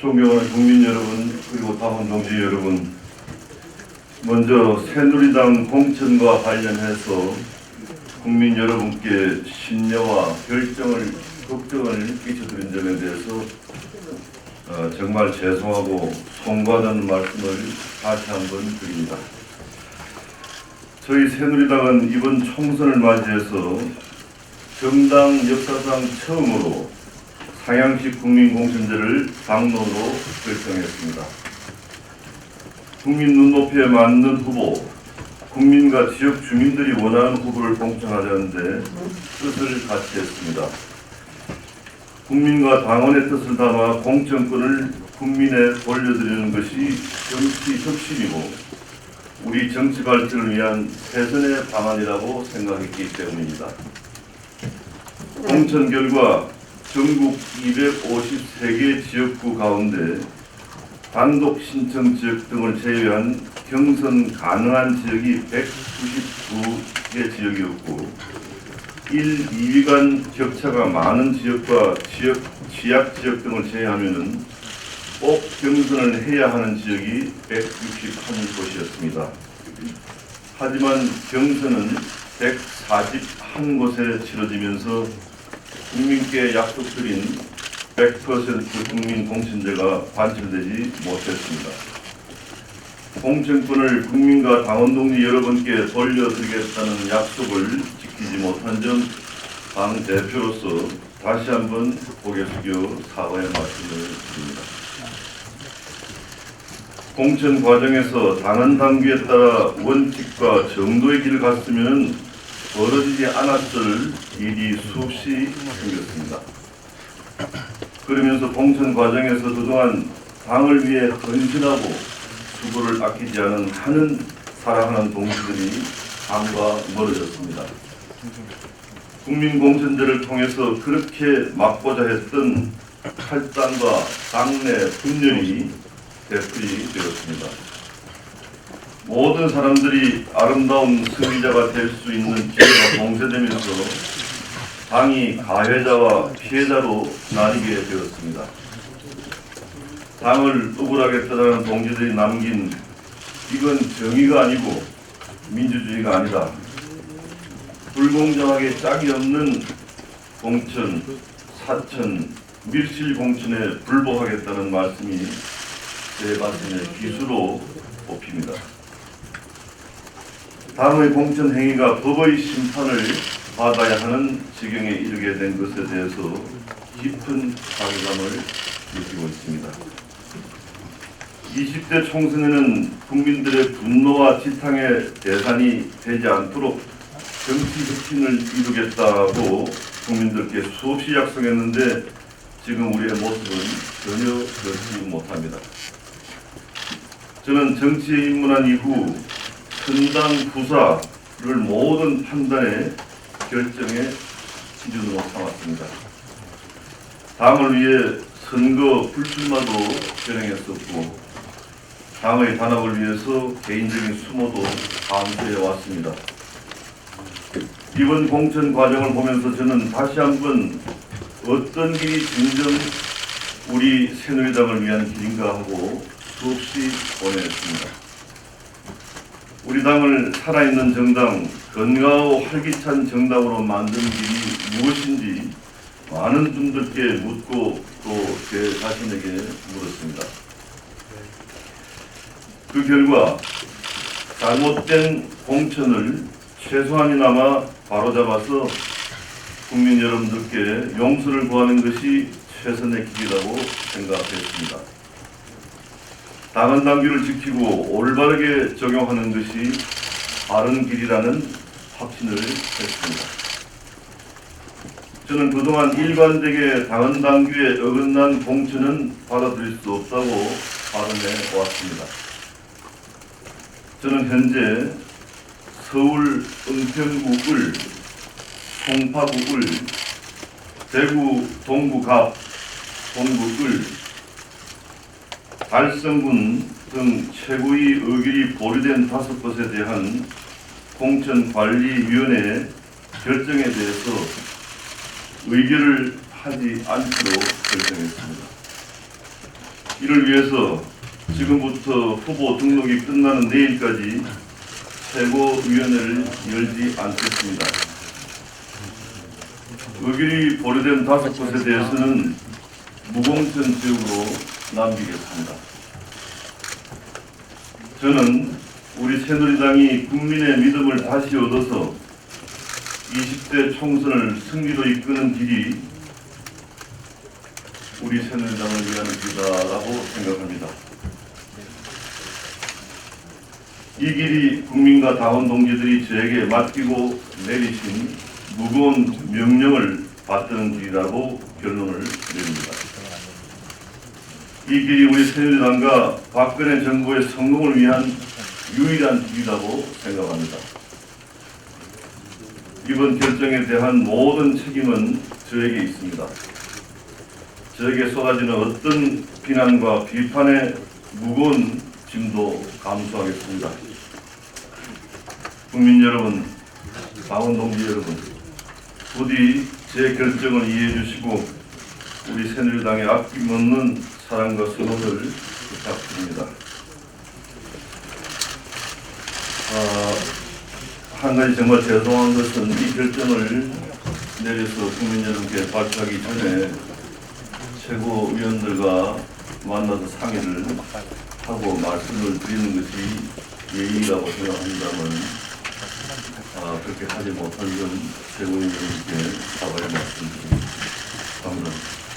존경하는 국민 여러분 그리고 당원 동지 여러분 먼저 새누리당 공천과 관련해서 국민 여러분께 신뢰와 결정을 걱정을 끼쳐드린 점에 대해서 어, 정말 죄송하고 송구하다는 말씀을 다시 한번 드립니다. 저희 새누리당은 이번 총선을 맞이해서 정당 역사상 처음으로 상향식 국민공천제를 당론으로 결정했습니다. 국민 눈높이에 맞는 후보, 국민과 지역 주민들이 원하는 후보를 공천하려는데 뜻을 같이 했습니다. 국민과 당원의 뜻을 담아 공천권을 국민에 돌려드리는 것이 정치 혁신이고 우리 정치 발전을 위한 최선의 방안이라고 생각했기 때문입니다. 공천 결과 전국 253개 지역구 가운데 단독 신청 지역 등을 제외한 경선 가능한 지역이 199개 지역이었고 1, 2위 간 격차가 많은 지역과 지역 취약 지역 등을 제외하면은 꼭 경선을 해야 하는 지역이 161곳이었습니다. 하지만 경선은 141곳에 치러지면서 국민께 약속드린 100% 국민 공천제가 관철되지 못했습니다. 공천권을 국민과 당원 동지 여러분께 돌려드리겠다는 약속을 지키지 못한 점 당 대표로서 다시 한번 고개 숙여 사과의 말씀을 드립니다. 공천 과정에서 당헌 당규에 따라 원칙과 정도의 길을 갔으면 벌어지지 않았을 일이 수없이 생겼습니다. 그러면서 공천 과정에서 그동안 당을 위해 헌신하고 수고를 아끼지 않은 하는 사랑하는 동지들이 당과 멀어졌습니다. 국민 공천제를 통해서 그렇게 막고자 했던 탈당과 당내 분열이 되풀이 되었습니다. 모든 사람들이 아름다운 승리자가 될 수 있는 기회가 봉쇄되면서 당이 가해자와 피해자로 나뉘게 되었습니다. 당을 억울하게 떠나는 동지들이 남긴 이건 정의가 아니고 민주주의가 아니다. 불공정하게 짝이 없는 공천, 사천, 밀실 공천에 불복하겠다는 말씀이 제 가슴에 기수로 뽑힙니다. 당의 공천 행위가 법의 심판을 받아야 하는 지경에 이르게 된 것에 대해서 깊은 자괴감을 느끼고 있습니다. 20대 총선에는 국민들의 분노와 지탕의 대상이 되지 않도록 정치 혁신을 이루겠다고 국민들께 수없이 약속했는데 지금 우리의 모습은 전혀 그렇지 못합니다. 저는 정치에 입문한 이후 선당 부사를 모든 판단에 결정의 기준으로 삼았습니다. 당을 위해 선거 불출마도 결행했었고 당의 단합을 위해서 개인적인 수모도 감수해 왔습니다. 이번 공천 과정을 보면서 저는 다시 한번 어떤 길이 진정 우리 새누리당을 위한 길인가 하고 수없이 고뇌했습니다. 우리 당을 살아있는 정당, 건강하고 활기찬 정당으로 만든 길이 무엇인지 많은 분들께 묻고 또 제 자신에게 물었습니다. 그 결과 잘못된 공천을 최소한이나마 바로잡아서 국민 여러분들께 용서를 구하는 것이 최선의 길이라고 생각했습니다. 당헌 당규를 지키고 올바르게 적용하는 것이 바른 길이라는 확신을 했습니다. 저는 그동안 일관되게 당헌 당규에 어긋난 공천은 받아들일 수 없다고 발언해 왔습니다. 저는 현재 서울 은평구을, 송파구을, 대구 동구갑, 동구을, 달성군 등 최고의 의결이 보류된 다섯 곳에 대한 공천관리위원회 결정에 대해서 의결을 하지 않기로 결정했습니다. 이를 위해서 지금부터 후보 등록이 끝나는 내일까지 최고위원회를 열지 않겠습니다. 의결이 보류된 다섯 곳에 대해서는 무공천 지역으로 남기겠습니다. 저는 우리 새누리당이 국민의 믿음을 다시 얻어서 20대 총선을 승리로 이끄는 길이 우리 새누리당을 위한 길이다라고 생각합니다. 이 길이 국민과 당원 동지들이 저에게 맡기고 내리신 무거운 명령을 받드는 길이라고 결론을 내립니다. 이 길이 우리 새누리당과 박근혜 정부의 성공을 위한 유일한 길이라고 생각합니다. 이번 결정에 대한 모든 책임은 저에게 있습니다. 저에게 쏟아지는 어떤 비난과 비판의 무거운 짐도 감수하겠습니다. 국민 여러분, 당원 동지 여러분, 부디 제 결정을 이해해 주시고 우리 새누리당의 아낌없는 사랑과 선호를 부탁드립니다. 아, 한 가지 정말 죄송한 것은 이 결정을 내려서 국민 여러분께 발표하기 전에 최고위원들과 만나서 상의를 하고 말씀을 드리는 것이 예의라고 생각한다면 아, 그렇게 하지 못한 점 최고위원님께 사과의 말씀드립니다. 감사합니다.